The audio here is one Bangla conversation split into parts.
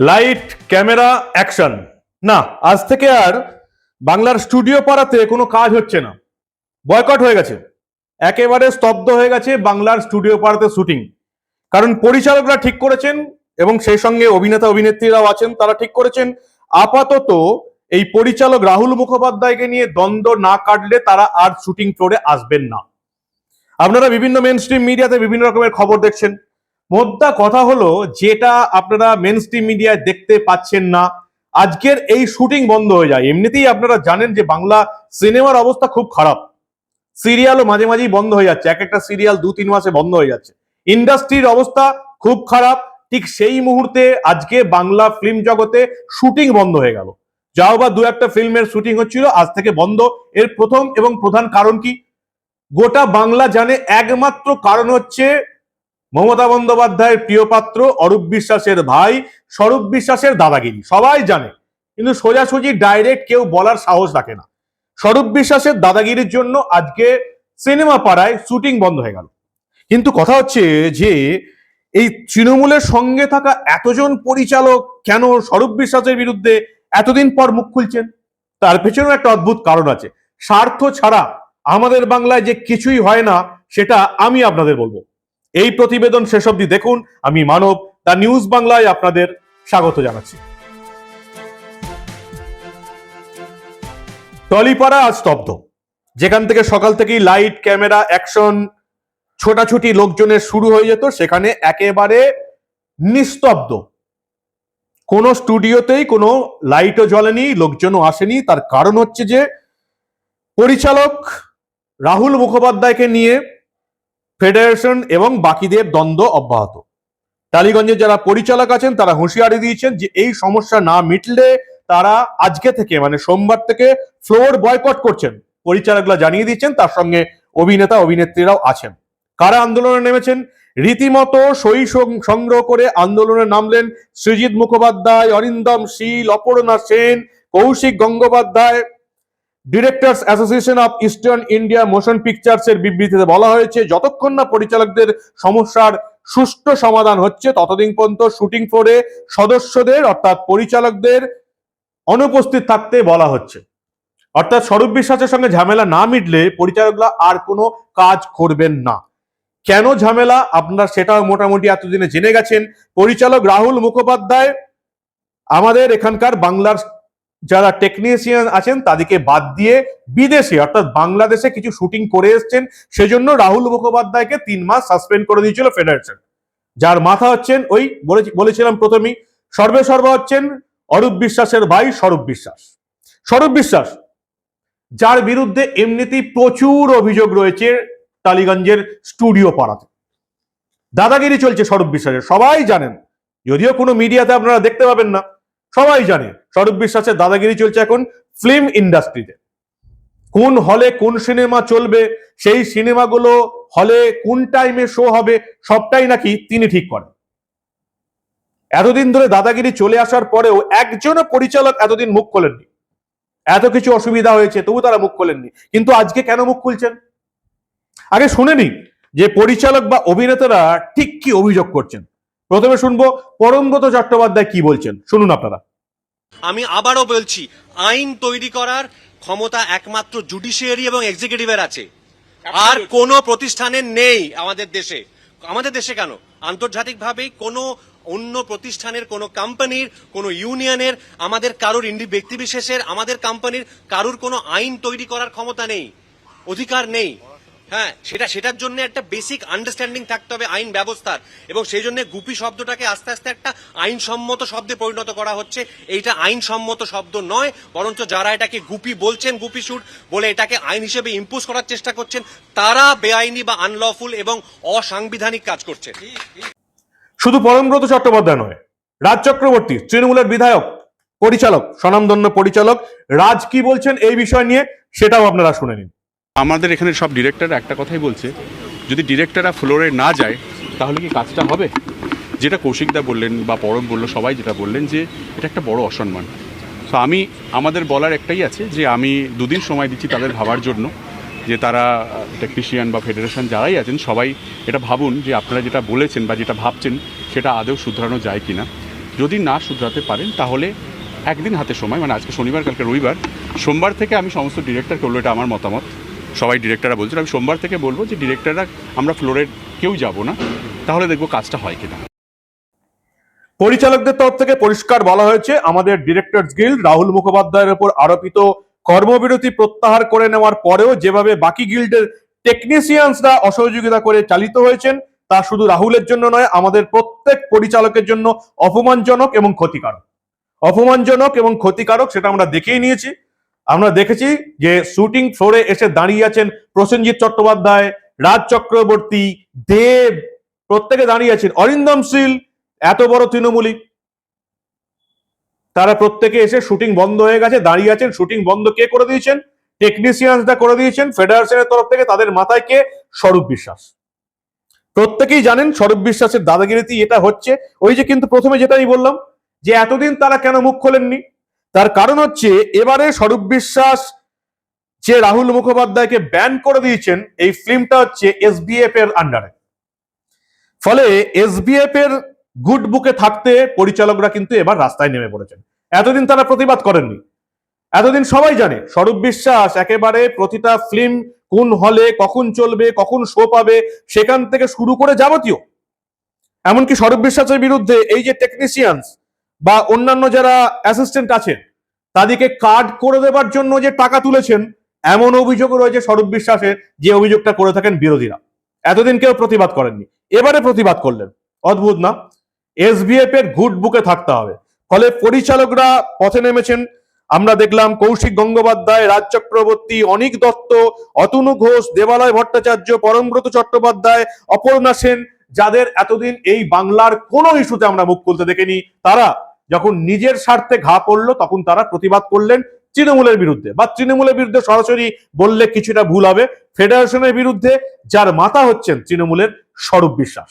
Light, camera, action. না, আজ থেকে আর বাংলার স্টুডিও পাড়াতে কোনো কাজ হচ্ছে না। বয়কট হয়ে গেছে। একেবারে স্তব্ধ হয়ে গেছে বাংলার স্টুডিও পাড়াতে শুটিং। কারণ পরিচালকরা ঠিক করেছেন এবং সেই সঙ্গে অভিনেতা, অভিনেত্রীরাও আছেন, তারা ঠিক করেছেন। আপাতত এই পরিচালক রাহুল মুখোপাধ্যায়কে নিয়ে দ্বন্দ্ব না কাটলে তারা আর শুটিং ফ্লোরে আসবেন না। আপনারা বিভিন্ন মেন স্ট্রিম মিডিয়াতে বিভিন্ন রকমের খবর দেখছেন। মোদ্দা কথা হলো, যেটা আপনারা মেন স্ট্রিম মিডিয়ায় দেখতে পাচ্ছেন না। আজকের এই শুটিং বন্ধ হয়ে যায়। এমনিতেই আপনারা জানেন যে বাংলা সিনেমার অবস্থা খুব খারাপ। সিরিয়ালও মাঝে মাঝেই বন্ধ হয়ে যাচ্ছে। এক একটা সিরিয়াল দু তিন মাসে বন্ধ হয়ে যাচ্ছে। ইন্ডাস্ট্রির অবস্থা খুব খারাপ। ঠিক সেই মুহূর্তে আজকে বাংলা ফিল্ম জগতে শুটিং বন্ধ হয়ে গেল। যাও বা দু একটা ফিল্মের শুটিং হচ্ছিল, আজ থেকে বন্ধ। এর প্রথম এবং প্রধান কারণ কি? গোটা বাংলা জানে একমাত্র কারণ হচ্ছে মমতা বন্দ্যোপাধ্যায়ের প্রিয় পাত্র অরূপ বিশ্বাসের ভাই, স্বরূপ বিশ্বাসের দাদাগিরি। সবাই জানে, কিন্তু সোজাসুজি ডাইরেক্ট কেউ বলার সাহস রাখে না। স্বরূপ বিশ্বাসের দাদাগিরির জন্য আজকে সিনেমা পাড়ায় শুটিং বন্ধ হয়ে গেল। কিন্তু কথা হচ্ছে যে, এই তৃণমূলের সঙ্গে থাকা এতজন পরিচালক কেন স্বরূপ বিশ্বাসের বিরুদ্ধে এতদিন পর মুখ খুলছেন? তার পেছনেও একটা অদ্ভুত কারণ আছে। স্বার্থ ছাড়া আমাদের বাংলায় যে কিছুই হয় না, সেটা আমি আপনাদের বলব। এই প্রতিবেদন শেষ অবধি দেখুন। আমি মানব দা নিউজ বাংলায় আপনাদের স্বাগত জানাচ্ছি। টলিপাড়া আজ স্তব্ধ। যেখান থেকে সকাল থেকেই লাইট, ক্যামেরা, অ্যাকশন, ছোটাছুটি লোকজনের শুরু হয়ে যেত, সেখানে একেবারে নিস্তব্ধ। কোনো স্টুডিওতেই কোনো লাইটও জ্বলেনি, লোকজনও আসেনি। তার কারণ হচ্ছে যে, পরিচালক রাহুল মুখোপাধ্যায়কে নিয়ে ফেডারেশন এবং বাকিদের দ্বন্দ্ব অব্যাহত। টালিগঞ্জের যারা পরিচালক আছেন, তারা হুঁশিয়ারি দিয়েছেন যে এই সমস্যা না মিটলে তারা আজকে থেকে মানে সোমবার থেকে ফ্লোর বয়কট করছেন। পরিচালকরা জানিয়ে দিচ্ছেন, তার সঙ্গে অভিনেতা, অভিনেত্রীরাও আছেন। কারা আন্দোলনে নেমেছেন? রীতিমতো সই সংগ্রহ করে আন্দোলনে নামলেন Srijit Mukhopadhyay, Arindam Sil, Aparna Sen, Kaushik Gangopadhyay directors association of eastern India motion pictures এর বিবৃতিতে বলা হয়েছে, যতক্ষণ না পরিচালকদের সমস্যার সুষ্ঠু সমাধান হচ্ছে, ততদিন পর্যন্ত শুটিং ফ্লোরে সদস্যদের অর্থাৎ পরিচালকদের অনুপস্থিত থাকতে বলা হচ্ছে। অর্থাৎ স্বরূপ বিশ্বাসের সঙ্গে ঝামেলা না মিটলে পরিচালকরা আর কোনো কাজ করবেন না। কেন ঝামেলা? আপনারা সেটাও মোটামুটি এতদিনে জেনে গেছেন। পরিচালক রাহুল মুখোপাধ্যায় আমাদের এখানকার বাংলার যারা টেকনিশিয়ান আছেন তাদেরকে বাদ দিয়ে বিদেশে, অর্থাৎ বাংলাদেশে কিছু শুটিং করে এসছেন, সেজন্য রাহুল মুখোপাধ্যায়কে তিন মাস সাসপেন্ড করে দিয়েছিল ফেডারেশন যার মাথা হচ্ছেন ওই বলেছিলাম প্রথমেই সর্বে সর্ব হচ্ছেন অরূপ বিশ্বাসের ভাই স্বরূপ বিশ্বাস। স্বরূপ বিশ্বাস, যার বিরুদ্ধে এমনিতেই প্রচুর অভিযোগ রয়েছে টালিগঞ্জের স্টুডিও পাড়াতে। দাদাগিরি চলছে স্বরূপ বিশ্বাসের, সবাই জানেন, যদিও কোনো মিডিয়াতে আপনারা দেখতে পাবেন না। সবাই জানে, স্বরূপ বিশ্বাসের দাদাগিরি চলছে এখন ফিল্ম ইন্ডাস্ট্রিতে কোন হলে কোন সিনেমা চলবে, সেই সিনেমাগুলো হলে কোন টাইমে শো হবে, সবটাই নাকি তিনি ঠিক করেন। এতদিন ধরে দাদাগিরি চলে আসার পরেও একজনও পরিচালক এতদিন মুখ খোলেননি। এত কিছু অসুবিধা হয়েছে, তবু তারা মুখ খোলেননি। কিন্তু আজকে কেন মুখ খুলছেন? আগে শুনে নিন যে পরিচালক বা অভিনেতারা ঠিক কি অভিযোগ করছেন। প্রথমে শুনব পরমব্রত চট্টোপাধ্যায় কি বলছেন। শুনুন আপনারা। আমি আবারও বলছি আইন তৈরি করার ক্ষমতা একমাত্র জুডিশিয়ারি এবং এক্সিকিউটিভের আছে। আর কোনো প্রতিষ্ঠানের নেই আমাদের দেশে। আমাদের দেশে কেন? আন্তর্জাতিকভাবেই কোনো অন্য প্রতিষ্ঠানের কোনো কোম্পানির কোনো ইউনিয়নের আমাদের কারোর ইন্ডি ব্যক্তিবিশেষের আমাদের কোম্পানির কারোর কোনো আইন তৈরি করার ক্ষমতা নেই। অধিকার নেই। হ্যাঁ সেটা, সেটার জন্য একটা বেসিক আন্ডারস্ট্যান্ডিং থাকতে হবে আইন ব্যবস্থার। এবং সেই জন্য গুপি শব্দটাকে আস্তে আস্তে একটা আইনসম্মত শব্দে পরিণত করা হচ্ছে। এইটা আইনসম্মত শব্দ নয়, বরঞ্চ যারা এটাকে গুপি বলছেন, গুপি শুট বলে এটাকে আইন হিসেবে ইম্পোজ করার চেষ্টা করছেন, তারা বেআইনি বা আনলফুল এবং অসাংবিধানিক কাজ করছেন। শুধু পরমব্রত চট্টোপাধ্যায় নয়, রাজ চক্রবর্তী, তৃণমূলের বিধায়ক, পরিচালক, স্বনামধন্য পরিচালক, রাজ কি বলছেন এই বিষয় নিয়ে সেটাও আপনারা শুনে নিন। আমাদের এখানে সব ডিরেক্টর একটা কথাই বলছে, যদি ডিরেক্টররা ফ্লোরে না যায়, তাহলে কি কাজটা হবে? যেটা কৌশিকদা বললেন বা পরম বলল, সবাই যেটা বললেন যে এটা একটা বড় অসম্মান। তো আমি, আমাদের বলার একটাই আছে যে আমি দুদিন সময় দিচ্ছি তাদের ভাবার জন্য, যে তারা টেকনিশিয়ান বা ফেডারেশন যারাই আছেন, সবাই এটা ভাবুন যে আপনারা যেটা বলেছেন বা যেটা ভাবছেন, সেটা আদৌ শুধরানো যায় কিনা। যদি না শুধরাতে পারেন, তাহলে একদিন হাতে সময় মানে আজকে শনিবার, কালকে রবিবার, সোমবার থেকে আমি সমস্ত ডিরেক্টর করল এটা আমার মতামত। সবাই ডিরেক্টররা বলছেন আমি সোমবার থেকে বলব যে ডিরেক্টররা আমরা ফ্লোরের কেউ যাব না, তাহলে দেখব কাজটা হয় কিনা। পরিচালকদের তরফ থেকে পরিষ্কার বলা হয়েছে, আমাদের ডিরেক্টরস গিল্ড রাহুল মুখোপাধ্যায়ের উপর আরোপিত কর্মবিরতি প্রত্যাহার করে নেওয়ার পরেও যেভাবে বাকি গিল্ডের টেকনিশিয়ানসরা অসহযোগিতা করে চালিত হয়েছেন, তা শুধু রাহুলের জন্য নয়, আমাদের প্রত্যেক পরিচালকের জন্য অপমানজনক এবং ক্ষতিকারক। অপমানজনক এবং ক্ষতিকারক সেটা আমরা দেখেই নিয়েছি। আমরা দেখেছি যে শুটিং ফ্লোরে এসে দাঁড়িয়ে আছেন প্রসেনজিৎ চট্টোপাধ্যায়, রাজ চক্রবর্তী, দেব, প্রত্যেকে দাঁড়িয়ে আছেন। অরিন্দম শীল, এত বড় তৃণমূলী তারা প্রত্যেকে এসে শুটিং বন্ধ হয়ে গেছে, দাঁড়িয়ে আছেন। শুটিং বন্ধ কে করে দিয়েছেন? টেকনিশিয়ানসরা করে দিয়েছেন, ফেডারেশনের তরফ থেকে তাদের মাথায় কে? স্বরূপ বিশ্বাস। প্রত্যেকেই জানেন স্বরূপ বিশ্বাসের দাদাগিরিতে এটা হচ্ছে। ওই যে কিন্তু প্রথমে যেটা আমি বললাম, যে এতদিন তারা কেন মুখ খোলেননি? তার কারণ হচ্ছে, এবারে স্বরূপ বিশ্বাস যে রাহুল মুখোপাধ্যায়কে ব্যান করে দিয়েছেন, এই ফিল্মটা হচ্ছে এসবিএফ এর আন্ডারে ফলে এসবিএফ এর গুড বুকে থাকতে পরিচালকরা কিন্তু এবার রাস্তায় নেমে পড়েছেন। এতদিন তারা প্রতিবাদ করেননি। এতদিন সবাই জানে, স্বরূপ বিশ্বাস একেবারে প্রতিটা ফিল্ম কোন হলে কখন চলবে, কখন শো পাবে, সেখান থেকে শুরু করে যাবতীয়। এমনকি স্বরূপ বিশ্বাসের বিরুদ্ধে এই যে টেকনিশিয়ানস বা অন্যান্য যারা অ্যাসিস্ট্যান্ট আছেন, তাদেরকে কার্ড করে দেবার জন্য যে টাকা তুলেছেন, এমন অভিযোগ রয়েছে স্বরূপ বিশ্বাসের যে অভিযোগটা করে থাকেন বিরোধীরা। এতদিন কেউ প্রতিবাদ করেননি। এবারে প্রতিবাদ করলেন। অদ্ভুত না? এসবিএফ এর গুড বুকে থাকতে হবে। ফলে পরিচালকরা পথে নেমেছেন। আমরা দেখলাম কৌশিক গঙ্গোপাধ্যায় রাজ চক্রবর্তী অনিক দত্ত, অতনু ঘোষ, দেবালয় ভট্টাচার্য, পরমব্রত চট্টোপাধ্যায়, অপর্ণা সেন, যাদের এতদিন এই বাংলার কোনো ইস্যুতে আমরা মুখ খুলতে দেখিনি, তারা যখন নিজের স্বার্থে ঘা পড়ল, তখন তারা প্রতিবাদ করলেন তৃণমূলের বিরুদ্ধে। বা তৃণমূলের বিরুদ্ধে সরাসরি বললে কিছুটা ভুল হবে। ফেডারেশনের বিরুদ্ধে যার মাথা হচ্ছেন তৃণমূলের স্বরূপ বিশ্বাস।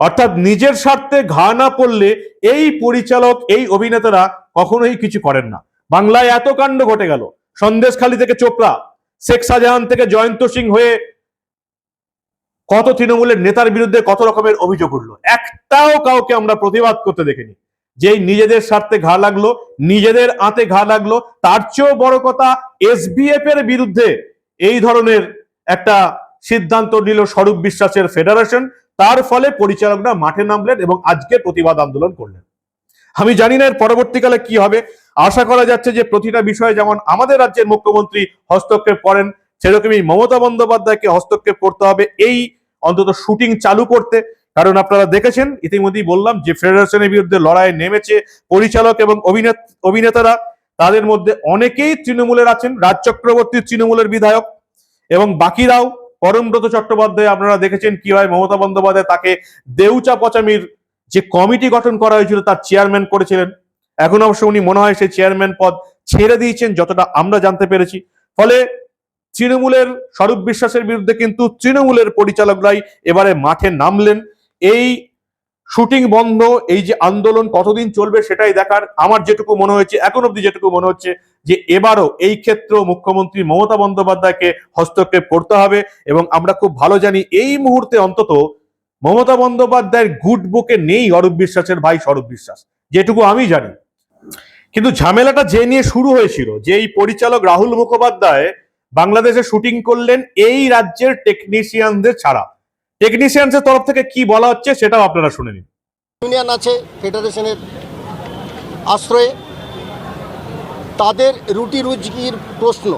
অর্থাৎ নিজের স্বার্থে ঘা না পড়লে এই পরিচালক, এই অভিনেতারা কখনোই কিছু করেন না। বাংলায় এত কাণ্ড ঘটে গেল। সন্দেশখালী থেকে চোপড়া, শেখ শাহজাহান থেকে জয়ন্ত সিং হয়ে কত তৃণমূলের নেতার বিরুদ্ধে কত রকমের অভিযোগ উঠল। একটাও কাউকে আমরা প্রতিবাদ করতে দেখিনি। যেই নিজেদের স্বার্থে ঘা লাগল, নিজেদের আতে ঘা লাগল, তার চেয়েও বড় কথা এসবিএফ এর বিরুদ্ধে এই ধরনের একটা সিদ্ধান্ত নিল স্বরূপ বিশ্বাসের ফেডারেশন। তার ফলে পরিচালকরা মাঠে নামলেন এবং আজকে প্রতিবাদ আন্দোলন করলেন। আমি জানি না এর পরবর্তীকালে কি হবে। আশা করা যাচ্ছে যে প্রতিটা বিষয়ে যেমন আমাদের রাজ্যের মুখ্যমন্ত্রী হস্তক্ষেপ করেন, সেরকমই মমতা বন্দ্যোপাধ্যায়কে হস্তক্ষেপ করতে হবে। এই অন্তত শুটিং চালু করতে কারণ আপনারা দেখেছেন, ইতিমধ্যেই বললাম যে ফেডারেশনের বিরুদ্ধে লড়াইয়ে নেমেছে, পরিচালক এবং অভিনেত- অভিনেতারা, তাদের মধ্যে অনেকেই তৃণমূলের আছেন, রাজ চক্রবর্তী তৃণমূলের বিধায়ক এবং বাকিরাও, পরমব্রত চট্টোপাধ্যায় আপনারা দেখেছেন কীভাবে মমতা বন্দ্যোপাধ্যায় তাকে দেউচা পচামির যে কমিটি গঠন করা হয়েছিল তার চেয়ারম্যান করেছিলেন। এখন অবশ্য উনি মনে হয় সেই চেয়ারম্যান পদ ছেড়ে দিয়েছেন, যতটা আমরা জানতে পেরেছি। ফলে তৃণমূলের স্বরূপ বিশ্বাসের বিরুদ্ধে কিন্তু তৃণমূলের পরিচালকরাই এবারে মাঠে নামলেন। এই শুটিং বন্ধ, এই যে আন্দোলন কতদিন চলবে সেটাই দেখার আমার যেটুকু মনে হয়েছে, এখন অব্দি যেটুকু মনে হচ্ছে যে এবারও এই ক্ষেত্রেও মুখ্যমন্ত্রী মমতা বন্দ্যোপাধ্যায়কে হস্তক্ষেপ করতে হবে এবং আমরা খুব ভালো জানি এই মুহূর্তে অন্তত মমতা বন্দ্যোপাধ্যায়ের গুড বুকে নেই অরূপ বিশ্বাসের ভাই স্বরূপ বিশ্বাস, যেটুকু আমি জানি। কিন্তু ঝামেলাটা যে নিয়ে শুরু হয়েছিল, যে এই পরিচালক রাহুল মুখোপাধ্যায় বাংলাদেশে শুটিং করলেন এই রাজ্যের টেকনিশিয়ানদের ছাড়া। টেকনিশিয়ানদের তরফ থেকে কি বলা হচ্ছে সেটাও আপনারা শুনে নিন। ইউনিয়ন আছে ফেডারেশনের আশ্রয়ে। তাদের রুটি রুজির প্রশ্ন।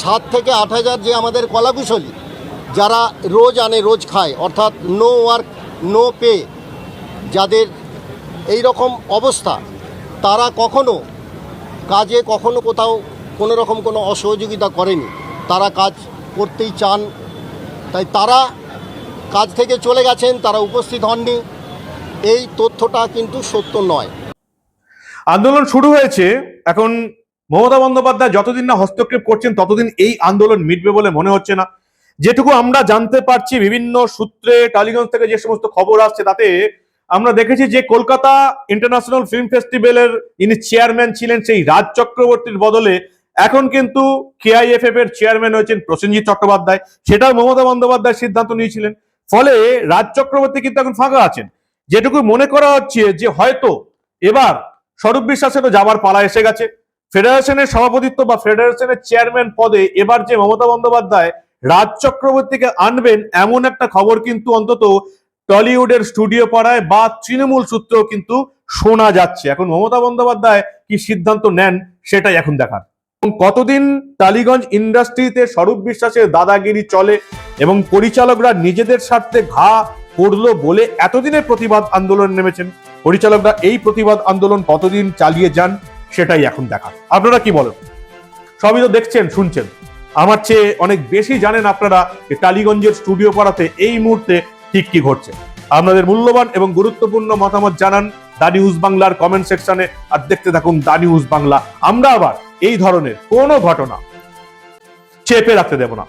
সাত থেকে আট হাজার যে আমাদের কলাকুশলী, যারা রোজ আনে, রোজ খায়, অর্থাৎ নো ওয়ার্ক নো পে যাদের এই রকম অবস্থা, তারা কখনো কাজে কখনো কোথাও কোনো রকম কোনো অসহযোগিতা করেনি। তারা কাজ করতেই চান তাই তারা কাজ থেকে চলে গেছেন, তারা উপস্থিত হননি। এই তথ্যটা কিন্তু সত্য নয়। আন্দোলন শুরু হয়েছে, এখন মমতা বন্দ্যোপাধ্যায় যতদিন না হস্তক্ষেপ করছেন, ততদিন এই আন্দোলন মিটবে বলে মনে হচ্ছে না। যেটুকু আমরা জানতে পারছি, বিভিন্ন সূত্রে, টালিগঞ্জ থেকে যে সমস্ত খবর আসছে, তাতে আমরা দেখেছি যে কলকাতা ইন্টারন্যাশনাল ফিল্ম ফেস্টিভ্যালের ইনি চেয়ারম্যান ছিলেন, সেই রাজ চক্রবর্তীর বদলে এখন কিন্তু কেআইএফএফ এর চেয়ারম্যান হয়েছেন প্রসেনজিৎ চট্টোপাধ্যায়। সেটাও মমতা বন্দ্যোপাধ্যায় সিদ্ধান্ত নিয়েছিলেন। ফলে রাজ চক্রবর্তী কিন্তু এখন ফাঁকা আছেন। যেটুকু মনে করা হচ্ছে যে হয়তো এবার স্বরূপ বিশ্বাসেরও যাবার পালা এসে গেছে। ফেডারেশনের সভাপতিত্ব বা ফেডারেশনের চেয়ারম্যান পদে এবার যে মমতা বন্দ্যোপাধ্যায় রাজ চক্রবর্তীকে আনবেন, এমন একটা খবর কিন্তু অন্তত টলিউডের স্টুডিও পাড়ায় বা তৃণমূল সূত্রেও কিন্তু শোনা যাচ্ছে। এখন মমতা বন্দ্যোপাধ্যায় কি সিদ্ধান্ত নেন, সেটাই এখন দেখার। এবং কতদিন টালিগঞ্জ ইন্ডাস্ট্রিতে স্বরূপ বিশ্বাসের দাদাগিরি চলে এবং পরিচালকরা নিজেদের স্বার্থে ঘা করল বলে এতদিনের প্রতিবাদ আন্দোলন নেমেছেন? পরিচালকরা এই প্রতিবাদ আন্দোলন কতদিন চালিয়ে যান সেটাই এখন দেখার। আপনারা কি বলেন? সবই তো দেখছেন, শুনছেন। আমার চেয়ে অনেক বেশি জানেন আপনারা যে টালিগঞ্জের স্টুডিও পাড়াতে এই মুহূর্তে ঠিক কি ঘটছে। আপনাদের মূল্যবান এবং গুরুত্বপূর্ণ মতামত জানান দা নিউজ বাংলার কমেন্ট সেকশনে আর দেখতে থাকুন দা নিউজ বাংলা। আমরা আবার এই ধরনের কোনো ঘটনা চেপে রাখতে দেব না।